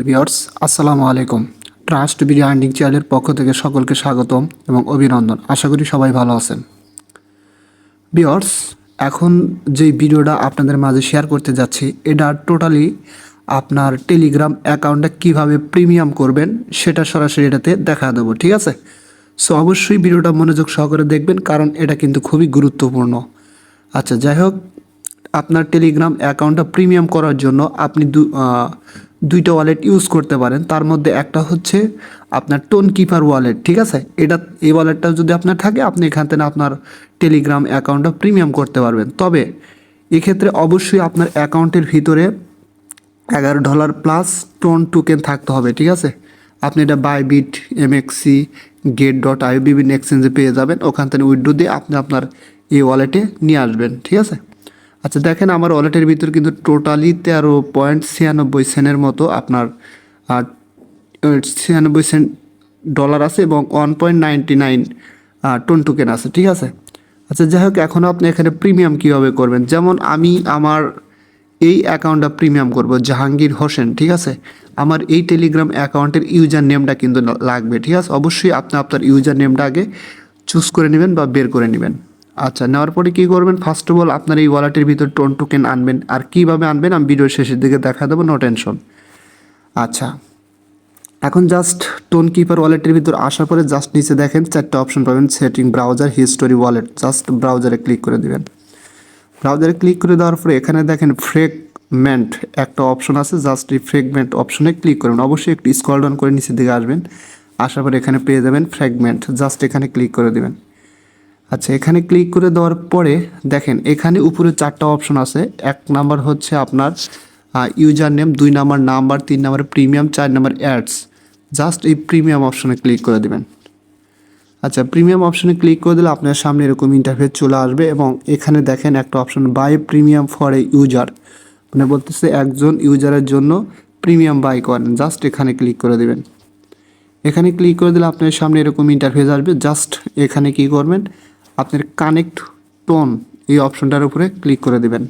Viewers, আসসালামু আলাইকুম। Trust BD earning চ্যানেলের পক্ষ থেকে সকলকে স্বাগতম এবং অভিনন্দন। আশা করি সবাই ভালো আছেন। ভিউয়ার্স, এখন যেই ভিডিওটা আপনাদের মাঝে শেয়ার করতে যাচ্ছি, এটা টোটালি আপনার টেলিগ্রাম অ্যাকাউন্টে কীভাবে প্রিমিয়াম করবেন, সেটা সরাসরি এটাতে দেখা দেবো, ঠিক আছে? সো অবশ্যই ভিডিওটা মনোযোগ সহকারে দেখবেন, কারণ এটা কিন্তু খুবই গুরুত্বপূর্ণ। আচ্ছা যাই হোক, আপনার টেলিগ্রাম অ্যাকাউন্টটা প্রিমিয়াম করার জন্য আপনি দু দুইটা ওয়ালেট ইউজ করতে পারেন। তার মধ্যে একটা হচ্ছে আপনার টোন কিপার ওয়ালেট ঠিক আছে? এটা, এই ওয়ালেটটা যদি আপনার থাকে, আপনি এখান থেকে আপনার টেলিগ্রাম অ্যাকাউন্টটা প্রিমিয়াম করতে পারবেন। তবে এক্ষেত্রে অবশ্যই আপনার অ্যাকাউন্টের ভিতরে এগারো ডলার প্লাস টোন টোকেন থাকতে হবে, ঠিক আছে? আপনি এটা Bybit MEXC Gate dot I বিভিন্ন এক্সচেঞ্জে পেয়ে যাবেন। ওখান থেকে উইড্রো দিয়ে আপনি আপনার এই ওয়ালেটে নিয়ে আসবেন, ঠিক আছে? আচ্ছা দেখেন আমার ওয়ালেটের ভিতর কিন্তু টোটালি তেরো পয়েন্ট ছিয়ানব্বই সেনের মতো আপনার ছিয়ানব্বই সেন্ট ডলার আছে এবং one point ninety nine TON token আছে, ঠিক আছে? আচ্ছা যাই হোক, এখন আপনি এখানে প্রিমিয়াম কীভাবে করবেন? যেমন আমি আমার এই অ্যাকাউন্টটা প্রিমিয়াম করব, জাহাঙ্গীর হোসেন, ঠিক আছে? আমার এই টেলিগ্রাম অ্যাকাউন্টের ইউজার নেমটা কিন্তু লাগবে, ঠিক আছে? অবশ্যই আপনি আপনার ইউজার নেমটা আগে চুজ করে নেবেন বা বের করে নেবেন। আচ্ছা নেওয়ার পরে কী করবেন? ফার্স্ট অফ অল আপনার এই ওয়ালেটের ভিতর টোন টোকেন আনবেন। আর কীভাবে আনবেন? আমি ভিডিওর শেষের দিকে দেখা দেবো নো টেনশন আচ্ছা এখন জাস্ট টোন কিপার ওয়ালেটের ভিতর আসার পরে জাস্ট নিচে দেখেন, চারটে অপশন পাবেন setting browser history wallet just ব্রাউজারে ক্লিক করে দেবেন। ব্রাউজারে ক্লিক করে দেওয়ার পরে এখানে দেখেন ফ্রেগমেন্ট একটা অপশন আছে। জাস্ট এই ফ্রেগমেন্ট অপশনে ক্লিক করবেন। অবশ্যই একটু স্কল ডাউন করে নিচের দিকে আসবেন। আসার পরে এখানে পেয়ে যাবেন ফ্রেগমেন্ট জাস্ট এখানে ক্লিক করে দিবেন। আচ্ছা এখানে ক্লিক করে দেওয়ার পরে দেখেন, এখানে উপরে চারটা অপশন আছে। এক নাম্বার হচ্ছে আপনার ইউজার নেম দুই নাম্বার নাম্বার, তিন নাম্বার প্রিমিয়াম চার নাম্বার অ্যাডস জাস্ট এই প্রিমিয়াম অপশনে ক্লিক করে দেবেন। আচ্ছা প্রিমিয়াম অপশনে ক্লিক করে দিলে আপনার সামনে এরকম ইন্টারফেস চলে আসবে এবং এখানে দেখেন একটা option buy premium for a user মানে বলতেছে একজন ইউজারের জন্য প্রিমিয়াম বাই করেন। জাস্ট এখানে ক্লিক করে দেবেন। এখানে ক্লিক করে দিলে আপনার সামনে এরকম ইন্টারফেস আসবে। জাস্ট এখানে কি করবেন? আপনার কানেক্ট টোন এই অপশনটার উপরে ক্লিক করে দেবেন।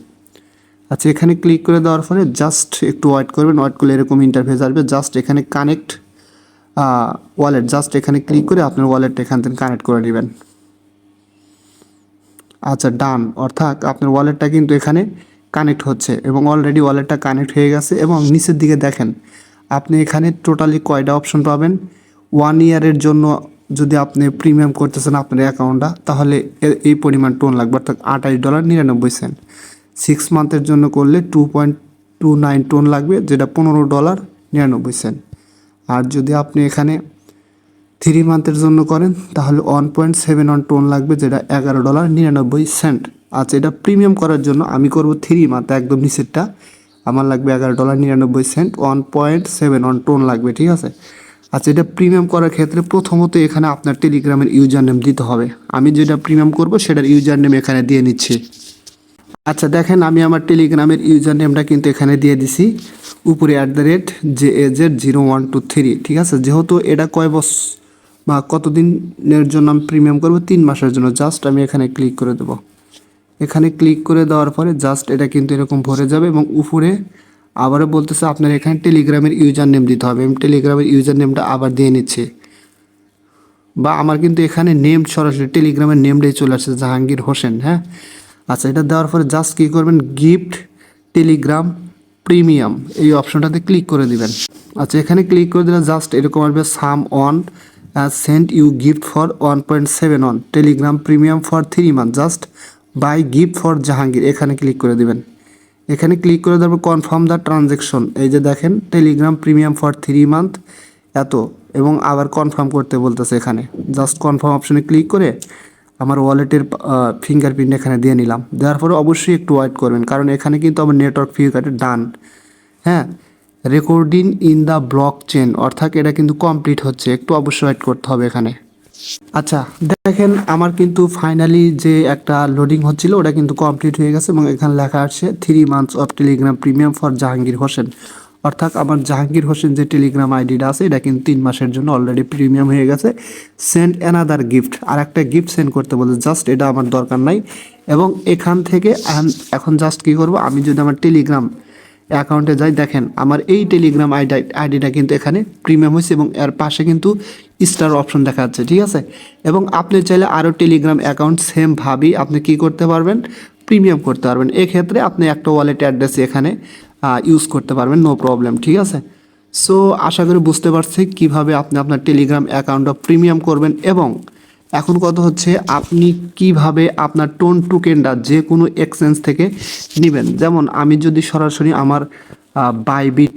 আচ্ছা এখানে ক্লিক করে দেওয়ার ফলে জাস্ট একটু ওয়েট করবেন, ওয়েট করলে এরকম ইন্টারফেস আসবে। জাস্ট এখানে কানেক্ট ওয়ালেট, জাস্ট এখানে ক্লিক করে আপনার ওয়ালেটটা এখান থেকে কানেক্ট করে নেবেন। আচ্ছা ডান। অর্থাৎ আপনার ওয়ালেটটা কিন্তু এখানে কানেক্ট হচ্ছে এবং অলরেডি ওয়ালেটটা কানেক্ট হয়ে গেছে এবং নিচের দিকে দেখেন, আপনি এখানে টোটালি কয়টা অপশন পাবেন? ওয়ান ইয়ারের জন্য যদি আপনি প্রিমিয়াম করতেছেন আপনার অ্যাকাউন্টটা তাহলে এই পরিমাণ টোন লাগবে, অর্থাৎ আঠাশ ডলার নিরানব্বই সেন্ট সিক্স মান্থের জন্য করলে two point two nine TON লাগবে, যেটা পনেরো ডলার নিরানব্বই সেন্ট আর যদি আপনি এখানে থ্রি মান্থের জন্য করেন, তাহলে one point seven one TON লাগবে, যেটা এগারো ডলার নিরানব্বই সেন্ট আচ্ছা এটা প্রিমিয়াম করার জন্য আমি করব থ্রি মান্থ একদম নিচেরটা। আমার লাগবে এগারো ডলার নিরানব্বই cent one point seven one TON লাগবে, ঠিক আছে? আচ্ছা এটা প্রিমিয়াম করার ক্ষেত্রে প্রথমত এখানে আপনার টেলিগ্রামের ইউজার নেম দিতে হবে। আমি যেটা প্রিমিয়াম করব, সেটার ইউজার নেম এখানে দিয়ে নিচ্ছি। আচ্ছা দেখেন আমি আমার টেলিগ্রামের ইউজার নেমটা কিন্তু এখানে দিয়ে দিছি। উপরে at the rate J AZ zero one two three ঠিক আছে? যেহেতু এটা কয় বস বা কতদিনের জন্য আমি প্রিমিয়াম করব? তিন মাসের জন্য। জাস্ট আমি এখানে ক্লিক করে দেবো। এখানে ক্লিক করে দেওয়ার পরে জাস্ট এটা কিন্তু এরকম ভরে যাবে এবং উপরে আবারও বলতেছে, আপনার এখানে টেলিগ্রামের ইউজার নেম দিতে হবে। আমি টেলিগ্রামের ইউজার নেমটা আবার দিয়ে নিচ্ছি। বা আমার কিন্তু এখানে নেম সরাসরি টেলিগ্রামের নেমটাই চলে আসছে, জাহাঙ্গীর হোসেন হ্যাঁ? আচ্ছা এটা দেওয়ার পরে জাস্ট কী করবেন? গিফট টেলিগ্রাম প্রিমিয়াম এই অপশনটাতে ক্লিক করে দিবেন। আচ্ছা এখানে ক্লিক করে দিলে জাস্ট এরকম আসবে someone sent you gift for one point seven one Telegram premium for three month just buy gift for Jahangir, এখানে ক্লিক করে দিবেন। এখানে ক্লিক করে দেওয়ার পর কনফার্ম দ্য ট্রানজ্যাকশন এই যে দেখেন Telegram premium for three month এত। এবং আবার কনফার্ম করতে বলতেছে এখানে। জাস্ট কনফার্ম অপশনে ক্লিক করে আমার ওয়ালেটের ফিঙ্গারপ্রিন্ট এখানে দিয়ে নিলাম। দেওয়ার পরে অবশ্যই একটু ওয়েট করবেন, কারণ এখানে কিন্তু আমার নেটওয়ার্ক ফিগারটা ডান হ্যাঁ recording in the blockchain অর্থাৎ এটা কিন্তু কমপ্লিট হচ্ছে। একটু অবশ্যই ওয়েট করতে হবে এখানে। আচ্ছা দেখেন আমার কিন্তু ফাইনালি যে একটা লোডিং হচ্ছিল, ওটা কিন্তু কমপ্লিট হয়ে গেছে এবং এখানে লেখা আসছে three months of Telegram premium for Jahangir Hossain অর্থাৎ আমার জাহাঙ্গীর হোসেন যে টেলিগ্রাম আইডিটা আছে, এটা কিন্তু তিন মাসের জন্য অলরেডি প্রিমিয়াম হয়ে গেছে। সেন্ড অ্যানাদার গিফট আর একটা গিফট সেন্ড করতে বলে জাস্ট এটা আমার দরকার নাই। এবং এখান থেকে এখন জাস্ট কী করব, আমি যদি আমার টেলিগ্রাম অ্যাকাউন্টে যাই, দেখেন আমার এই টেলিগ্রাম আইডি আইডিটা কিন্তু এখানে প্রিমিয়াম হয়েছে এবং এর পাশে কিন্তু স্টার অপশন দেখা যাচ্ছে, ঠিক আছে? এবং আপনি চাইলে আরও টেলিগ্রাম অ্যাকাউন্ট সেমভাবেই আপনি কি করতে পারবেন? প্রিমিয়াম করতে পারবেন। এক্ষেত্রে আপনি একটা ওয়ালেট অ্যাড্রেস এখানে ইউজ করতে পারবেন নো প্রবলেম ঠিক আছে? সো আশা করি বুঝতে পারছি কীভাবে আপনি আপনার টেলিগ্রাম অ্যাকাউন্টটা প্রিমিয়াম করবেন এবং এখন কথা হচ্ছে আপনি কীভাবে আপনার টোন টুকেনটা যে কোনো এক্সচেঞ্জ থেকে নেবেন। যেমন আমি যদি সরাসরি আমার বাইবিট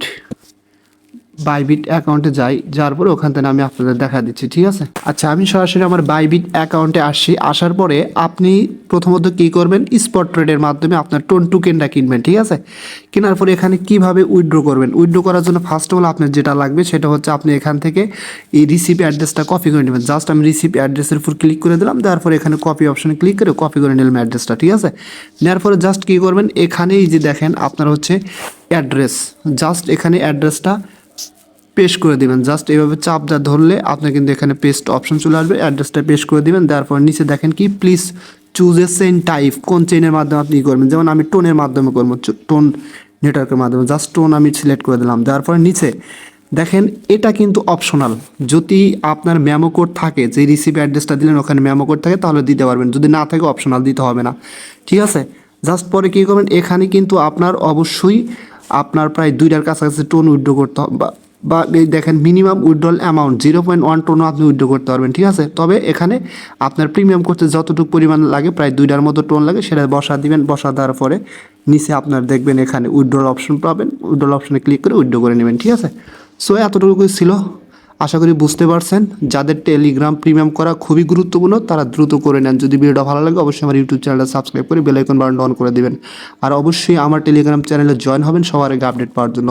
বাইবিট অ্যাকাউন্টে যাই যার পরে ওখান থেকে আমি আপনাদের দেখা দিচ্ছি, ঠিক আছে? আচ্ছা আমি সরাসরি আমার বাইবিট অ্যাকাউন্টে আসছি, আসার পরে আপনি প্রথমত কি করবেন? স্পট ট্রেডের মাধ্যমে আপনার টোন টুকেনটা কিনবেন, ঠিক আছে? কেনার পরে এখানে কীভাবে উইড্রো করবেন? উইড্রো করার জন্য ফার্স্ট অফ অল আপনার যেটা লাগবে সেটা হচ্ছে আপনি এখান থেকে এই রিসিপি অ্যাড্রেসটা কপি করে নেবেন। জাস্ট আমি রিসিপি অ্যাড্রেসের উপর ক্লিক করে দিলাম তারপরে এখানে কপি অপশনে ক্লিক করে কপি করে নিলাম অ্যাড্রেসটা ঠিক আছে? নেওয়ার পরে জাস্ট কী করবেন? এখানেই যে দেখেন আপনার হচ্ছে অ্যাড্রেস জাস্ট এখানে অ্যাড্রেসটা পেস্ট করে দিবেন। জাস্ট এইভাবে চাপ যা ধরলে আপনার কিন্তু এখানে পেস্ট অপশন চলে আসবে, অ্যাড্রেসটা পেস্ট করে দিবেন। তারপর নিচে দেখেন কি please choose a chain type কোন চেইনের মাধ্যমে আপনি করবেন। যেমন আমি টোনের মাধ্যমে করব টোন নেটওয়ার্কের মাধ্যমে। জাস্ট টোন আমি সিলেক্ট করে দিলাম। তারপর নিচে দেখেন, এটা কিন্তু অপশনাল যদি আপনার ম্যামো কোড থাকে, যে রিসিভ অ্যাড্রেসটা দিলেন, ওখানে ম্যামো কোড থাকে, তাহলে দিতে পারবেন। যদি না থাকে অপশনাল দিতে হবে না। ঠিক আছে? জাস্ট পরে কী করবেন? এখানে কিন্তু আপনার অবশ্যই আপনার প্রায় দুইটার কাছাকাছি টোন উইড্রো করতে হবে বা দেখেন minimum withdrawal amount zero point one টোনও আপনি উইথড্র করতে পারবেন, ঠিক আছে? তবে এখানে আপনার প্রিমিয়াম করতে যতটুকু পরিমাণ লাগে, প্রায় দুইটার মতো টোন লাগে, সেটা বসা দিবেন, বসা দেওয়ার পরে নিচে আপনার দেখবেন এখানে উইথড্রল অপশন পাবেন উইথড্রল অপশনে ক্লিক করে উইড্রো করে নেবেন, ঠিক আছে? সো এতটুকুই ছিল। আশা করি বুঝতে পারছেন। যাদের টেলিগ্রাম প্রিমিয়াম করা খুবই গুরুত্বপূর্ণ, তারা দ্রুত করে নেন। যদি ভিডিওটা ভালো লাগে, অবশ্যই আমার ইউটিউব চ্যানেলটা সাবস্ক্রাইব করে বেলাইকন বাটন অন করে দিবেন। আর অবশ্যই আমার টেলিগ্রাম চ্যানেলে জয়েন হবেন সবার আগে আপডেট পাওয়ার জন্য।